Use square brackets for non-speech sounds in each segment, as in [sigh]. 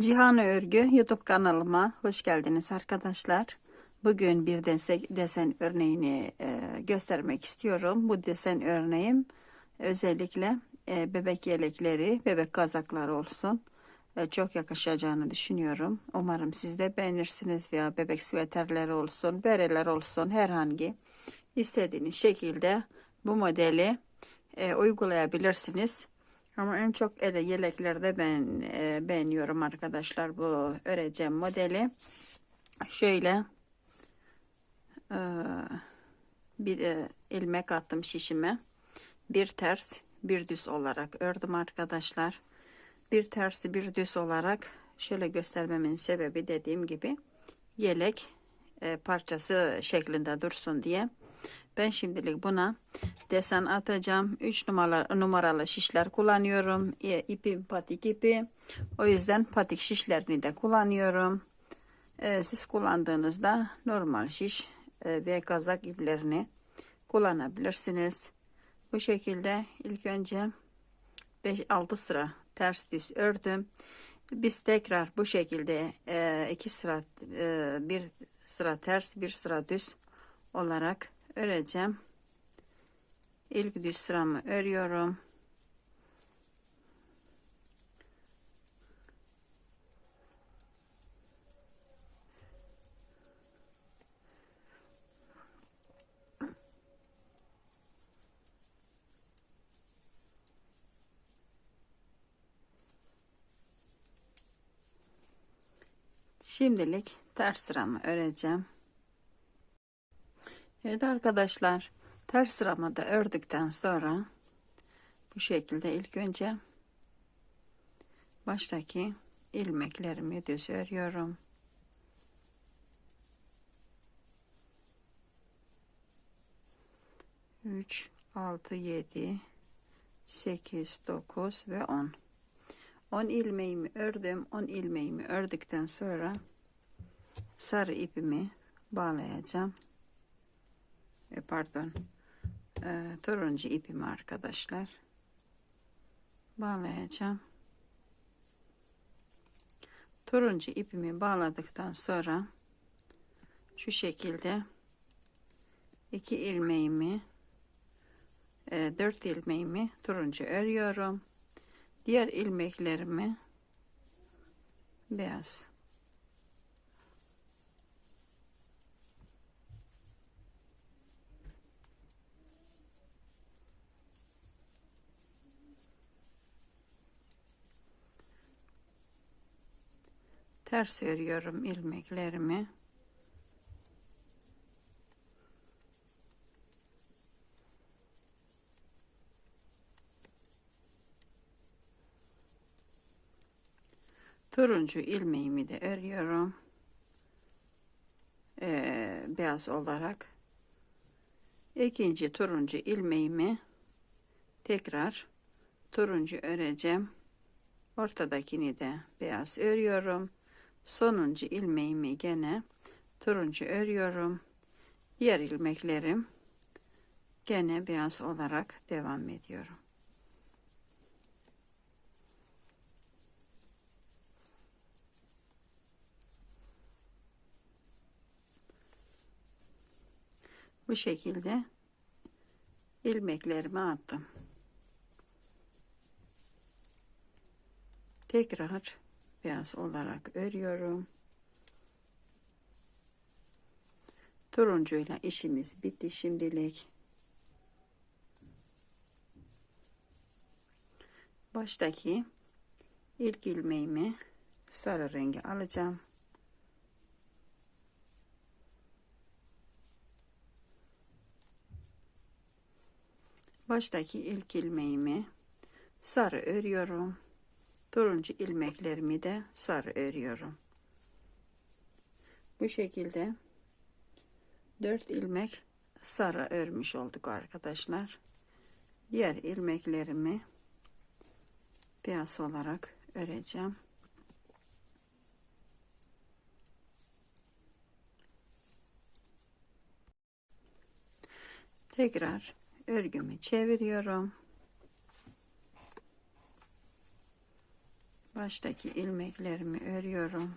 Cihan Örgü YouTube kanalıma hoş geldiniz arkadaşlar. Bugün bir desen, örneğini e, göstermek istiyorum. Bu desen örneğim özellikle e, bebek yelekleri, bebek kazakları olsun. E, çok yakışacağını düşünüyorum. Umarım siz de beğenirsiniz veya bebek süveterleri olsun, bereler olsun herhangi istediğiniz şekilde bu modeli uygulayabilirsiniz. Ama en çok ele yeleklerde ben e, beğeniyorum arkadaşlar bu öreceğim modeli. Şöyle e, bir e, ilmek attım şişime. Bir ters bir düz olarak ördüm arkadaşlar. Bir tersi bir düz olarak şöyle göstermemin sebebi dediğim gibi yelek e, parçası şeklinde dursun diye. Ben şimdilik buna desen atacağım. 3 numaralı, şişler kullanıyorum. E, ipim patik ipi. O yüzden patik şişlerini de kullanıyorum. E, siz kullandığınızda normal şiş e, ve kazak iplerini kullanabilirsiniz. Bu şekilde ilk önce 5-6 sıra ters düz ördüm. Biz tekrar bu şekilde e, iki sıra e, bir sıra ters bir sıra düz olarak öreceğim. İlk düz sıramı örüyorum. Şimdilik ters sıramı öreceğim. Evet arkadaşlar ters sıramı da ördükten sonra bu şekilde ilk önce baştaki ilmeklerimi düz örüyorum. Üç, altı, yedi, sekiz, dokuz ve on. 10 ilmeğimi ördüm. 10 ilmeğimi ördükten sonra sarı ipimi bağlayacağım. E, pardon. E, turuncu ipimi arkadaşlar bağlayacağım. Turuncu ipimi bağladıktan sonra şu şekilde iki ilmeğimi e, dört ilmeğimi turuncu örüyorum. Diğer ilmeklerimi beyaz. Ters örüyorum ilmeklerimi. Turuncu ilmeğimi de örüyorum. Ee, beyaz olarak. İkinci turuncu ilmeğimi tekrar turuncu öreceğim. Ortadakini de beyaz örüyorum. Sonuncu ilmeğimi gene turuncu örüyorum. Diğer ilmeklerim gene beyaz olarak devam ediyorum. Bu şekilde ilmeklerimi attım. Tekrar beyaz olarak örüyorum. Turuncuyla işimiz bitti şimdilik. Baştaki ilk ilmeğimi sarı rengi alacağım. Baştaki ilk ilmeğimi sarı örüyorum. Turuncu ilmeklerimi de sarı örüyorum. Bu şekilde 4 ilmek sarı örmüş olduk arkadaşlar. Diğer ilmeklerimi beyaz olarak öreceğim. Tekrar örgümü çeviriyorum. Baştaki ilmeklerimi örüyorum.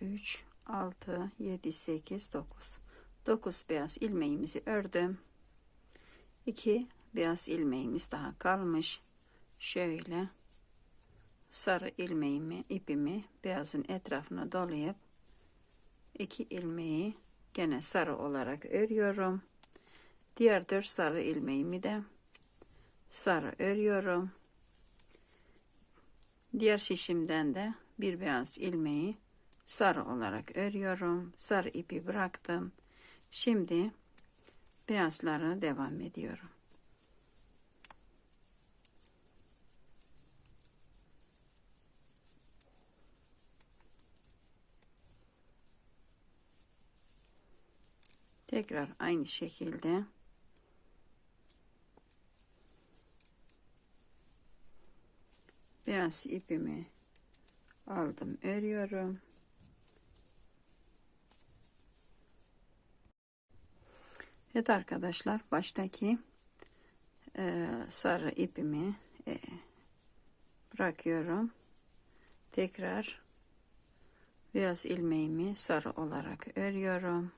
Üç, altı, yedi, sekiz, dokuz. Dokuz beyaz ilmeğimizi ördüm. İki beyaz ilmeğimiz daha kalmış. Şöyle sarı ilmeğimi, ipimi beyazın etrafına dolayıp iki ilmeği gene sarı olarak örüyorum. Diğer dört sarı ilmeğimi de sarı örüyorum. Diğer şişimden de bir beyaz ilmeği sarı olarak örüyorum. Sarı ipi bıraktım. Şimdi beyazları devam ediyorum. Tekrar aynı şekilde beyaz ipimi aldım örüyorum. Evet arkadaşlar baştaki e, sarı ipimi e, bırakıyorum. Tekrar beyaz ilmeğimi sarı olarak örüyorum.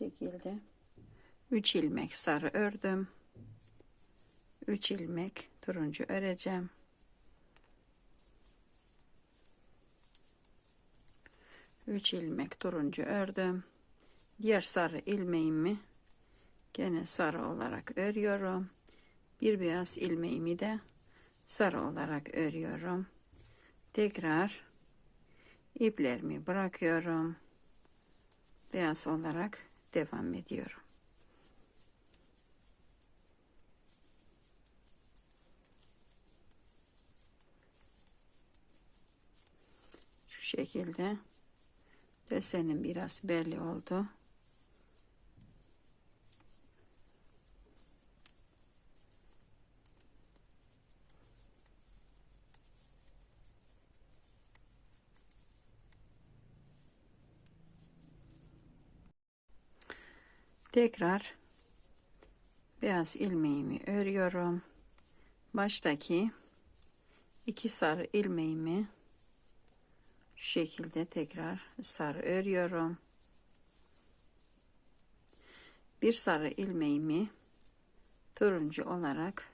Şekilde. 3 ilmek sarı ördüm. 3 ilmek turuncu öreceğim. Üç ilmek turuncu ördüm. Diğer sarı ilmeğimi gene sarı olarak örüyorum. Bir beyaz ilmeğimi de sarı olarak örüyorum. Tekrar iplerimi bırakıyorum. Beyaz olarak devam ediyorum. Şu şekilde desenim biraz belli oldu. Tekrar beyaz ilmeğimi örüyorum. Baştaki iki sarı ilmeğimi şu şekilde tekrar sarı örüyorum. Bir sarı ilmeğimi turuncu olarak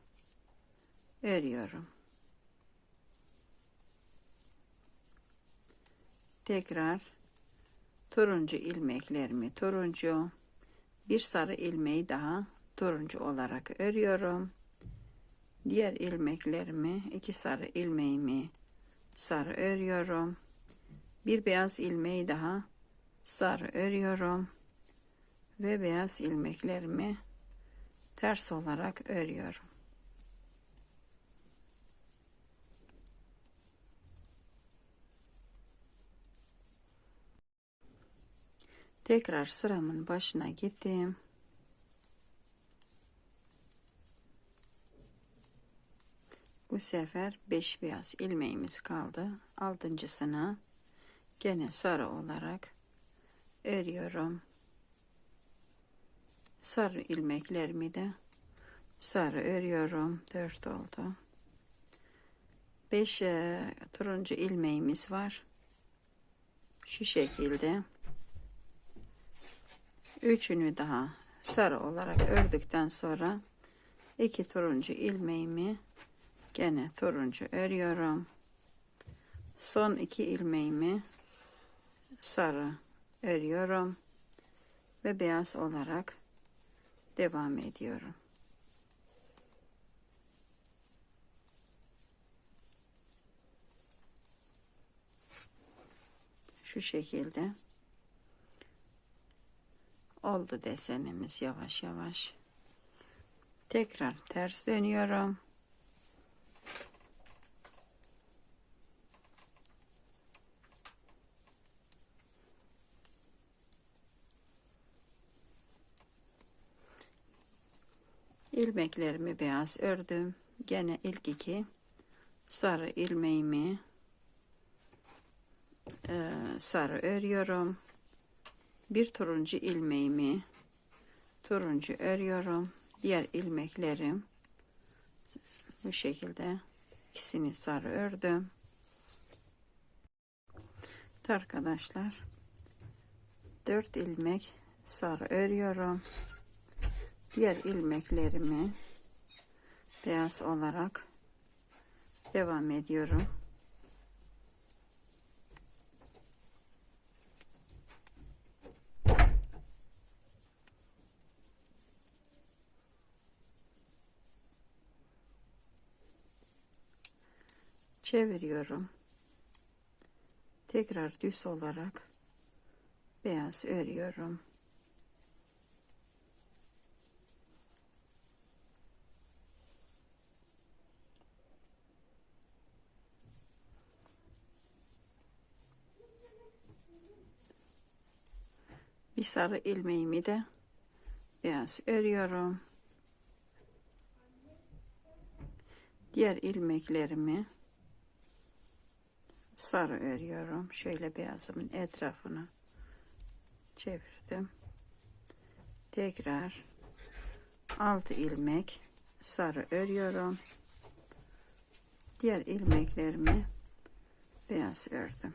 örüyorum. Tekrar turuncu ilmeklerimi turuncu bir sarı ilmeği daha turuncu olarak örüyorum. Diğer ilmeklerimi iki sarı ilmeğimi sarı örüyorum. Bir beyaz ilmeği daha sarı örüyorum ve beyaz ilmeklerimi ters olarak örüyorum. Tekrar sıramın başına gittim. Bu sefer 5 beyaz ilmeğimiz kaldı. Altıncısına gene sarı olarak örüyorum. Sarı ilmeklerimi de sarı örüyorum. 4 oldu. 5 e, turuncu ilmeğimiz var. Şu şekilde. Üçünü daha sarı olarak ördükten sonra iki turuncu ilmeğimi gene turuncu örüyorum. Son iki ilmeğimi sarı örüyorum ve beyaz olarak devam ediyorum. Şu şekilde oldu desenimiz yavaş yavaş. Tekrar ters dönüyorum. ilmeklerimi beyaz ördüm. Gene ilk iki sarı ilmeğimi e, sarı örüyorum. Bir turuncu ilmeğimi turuncu örüyorum. Diğer ilmeklerim bu şekilde ikisini sarı ördüm. Evet arkadaşlar 4 ilmek sarı örüyorum. Diğer ilmeklerimi beyaz olarak devam ediyorum. Çeviriyorum. Tekrar düz olarak beyaz örüyorum. Bir sarı ilmeğimi de beyaz örüyorum. Diğer ilmeklerimi sarı örüyorum. Şöyle beyazımın etrafını çevirdim. Tekrar 6 ilmek sarı örüyorum. Diğer ilmeklerimi beyaz ördüm.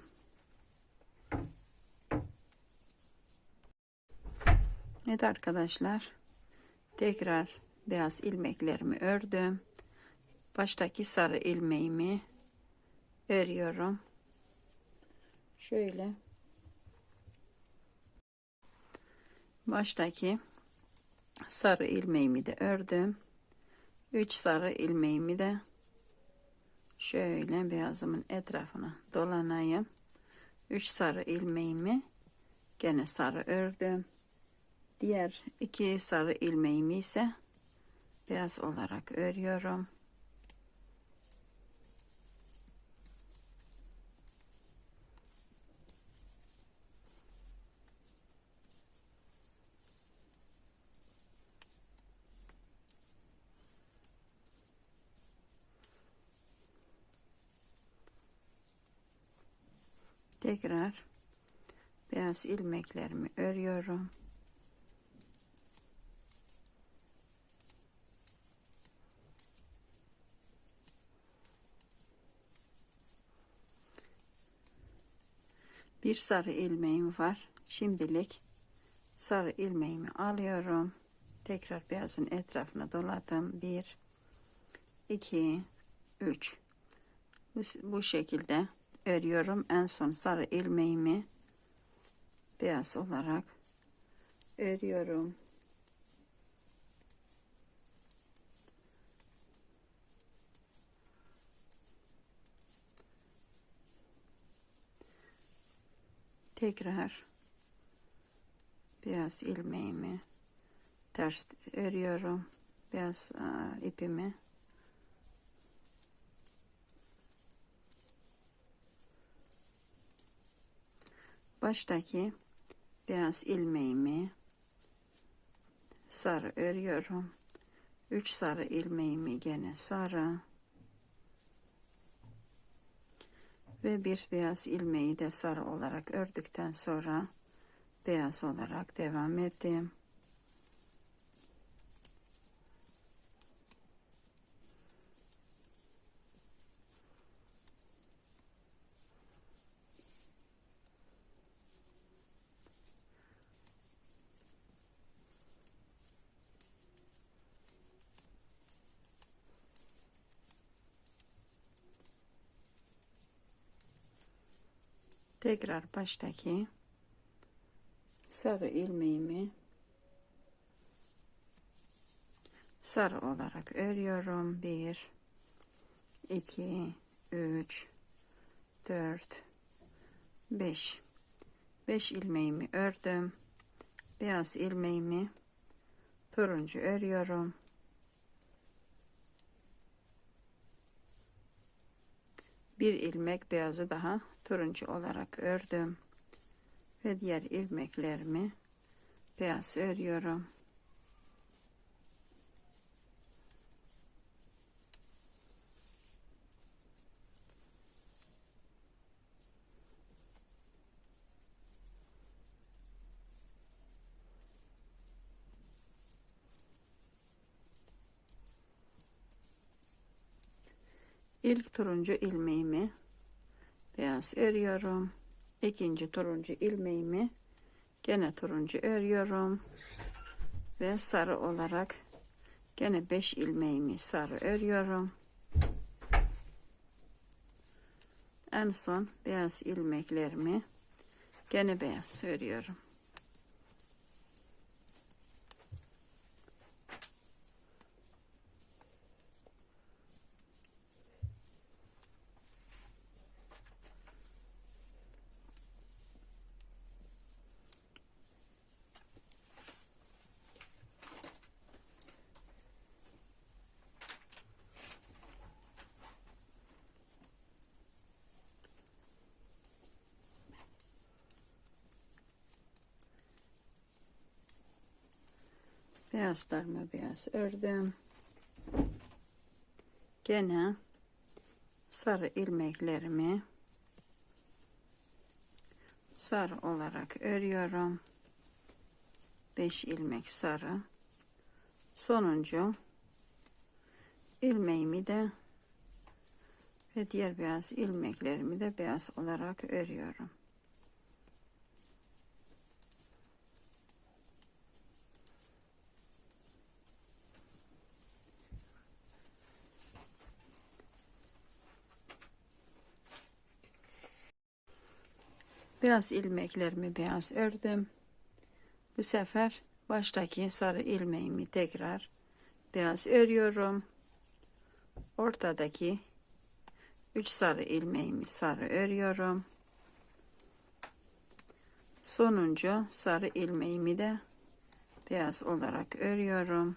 Evet arkadaşlar. Tekrar beyaz ilmeklerimi ördüm. Baştaki sarı ilmeğimi örüyorum. Şöyle baştaki sarı ilmeğimi de ördüm. 3 sarı ilmeğimi de şöyle beyazımın etrafına dolanayım. 3 sarı ilmeğimi gene sarı ördüm. Diğer iki sarı ilmeğimi ise beyaz olarak örüyorum. Tekrar beyaz ilmeklerimi örüyorum. Bir sarı ilmeğim var. Şimdilik sarı ilmeğimi alıyorum. Tekrar beyazın etrafına doladım. 1 2 3 bu, şekilde örüyorum. En son sarı ilmeğimi beyaz olarak örüyorum. Tekrar beyaz ilmeğimi ters örüyorum. Beyaz ipimi baştaki beyaz ilmeğimi sarı örüyorum. 3 sarı ilmeğimi gene sarı ve bir beyaz ilmeği de sarı olarak ördükten sonra beyaz olarak devam ettim. Tekrar baştaki sarı ilmeğimi sarı olarak örüyorum. 1 2 3 4 5 5 ilmeğimi ördüm. Beyaz ilmeğimi turuncu örüyorum. Bir ilmek beyazı daha turuncu olarak ördüm ve diğer ilmeklerimi beyaz örüyorum. İlk turuncu ilmeğimi beyaz örüyorum. İkinci turuncu ilmeğimi gene turuncu örüyorum. Ve sarı olarak gene 5 ilmeğimi sarı örüyorum. En son beyaz ilmeklerimi gene beyaz örüyorum. Beyazlarımı beyaz ördüm. Gene sarı ilmeklerimi sarı olarak örüyorum. 5 ilmek sarı. Sonuncu ilmeğimi de ve diğer beyaz ilmeklerimi de beyaz olarak örüyorum. Beyaz ilmeklerimi beyaz ördüm. Bu sefer baştaki sarı ilmeğimi tekrar beyaz örüyorum. Ortadaki 3 sarı ilmeğimi sarı örüyorum. Sonuncu sarı ilmeğimi de beyaz olarak örüyorum.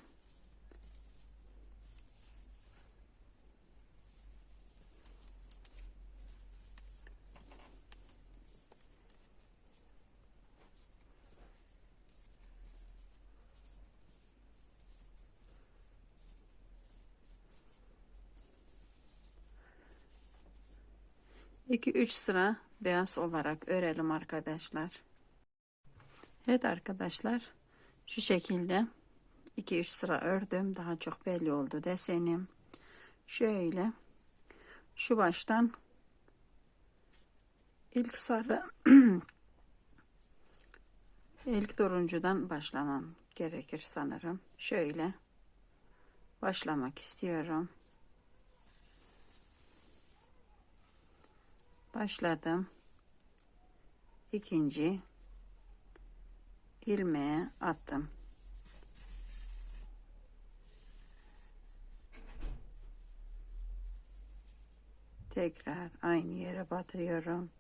İki üç sıra beyaz olarak örelim arkadaşlar. Evet arkadaşlar şu şekilde 2-3 sıra ördüm. Daha çok belli oldu desenim. Şöyle şu baştan ilk sarı [clears throat] ilk turuncudan başlamam gerekir sanırım. Şöyle başlamak istiyorum. Başladım. İkinci ilmeğe attım. Tekrar aynı yere batırıyorum.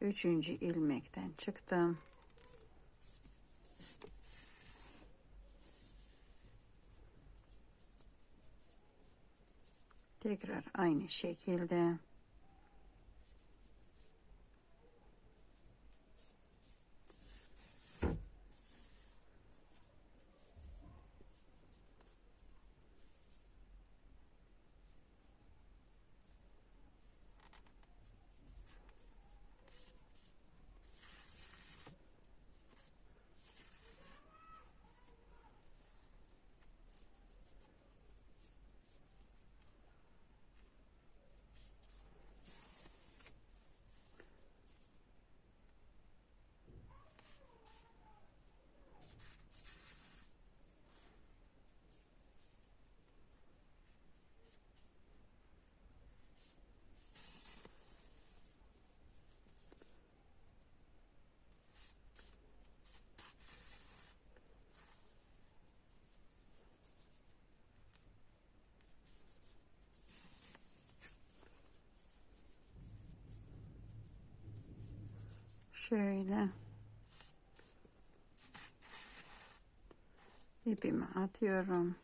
Üçüncü ilmekten çıktım. Tekrar aynı şekilde şöyle ipimi atıyorum.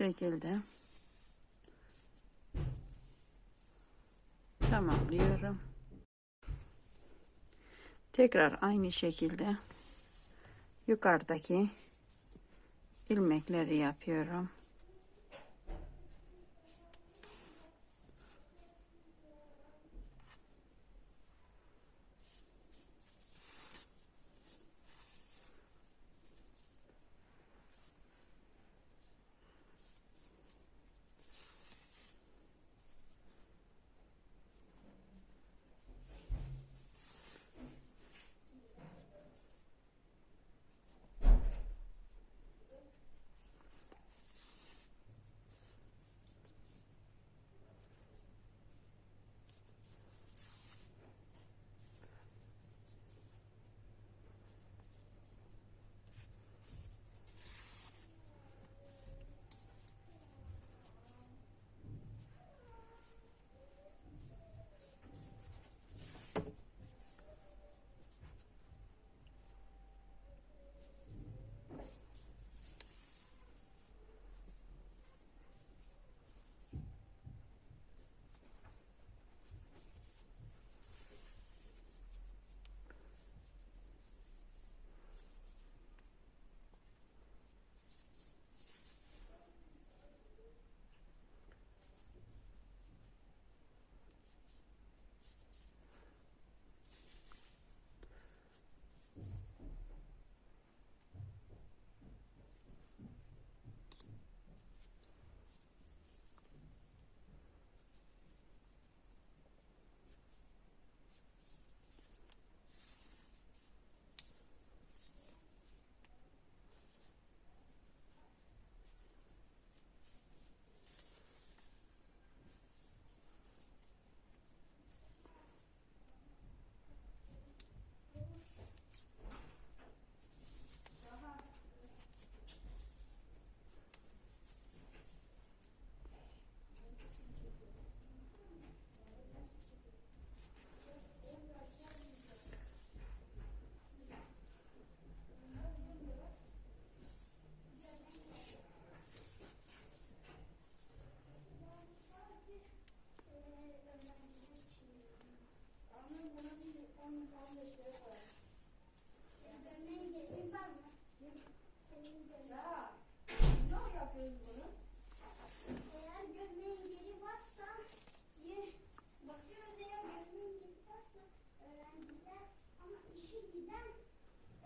Şekilde tamamlıyorum. Tekrar aynı şekilde yukarıdaki ilmekleri yapıyorum.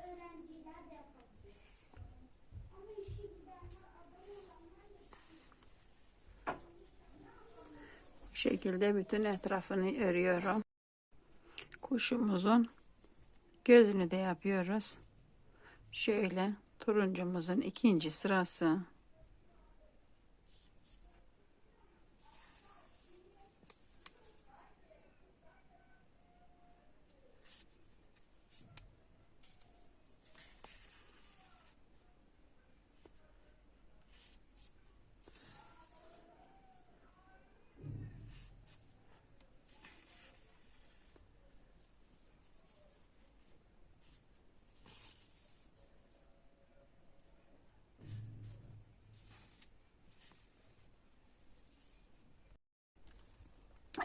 Öğrenciler de yapabilir. Ama işi. Bu şekilde bütün etrafını örüyorum. Kuşumuzun gözünü de yapıyoruz. Şöyle turuncumuzun ikinci sırası.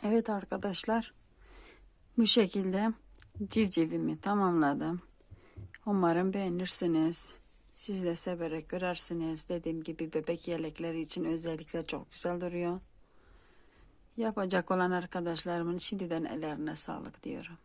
Evet arkadaşlar. Bu şekilde civcivimi tamamladım. Umarım beğenirsiniz. Siz de severek görersiniz. Dediğim gibi bebek yelekleri için özellikle çok güzel duruyor. Yapacak olan arkadaşlarımın şimdiden ellerine sağlık diyorum.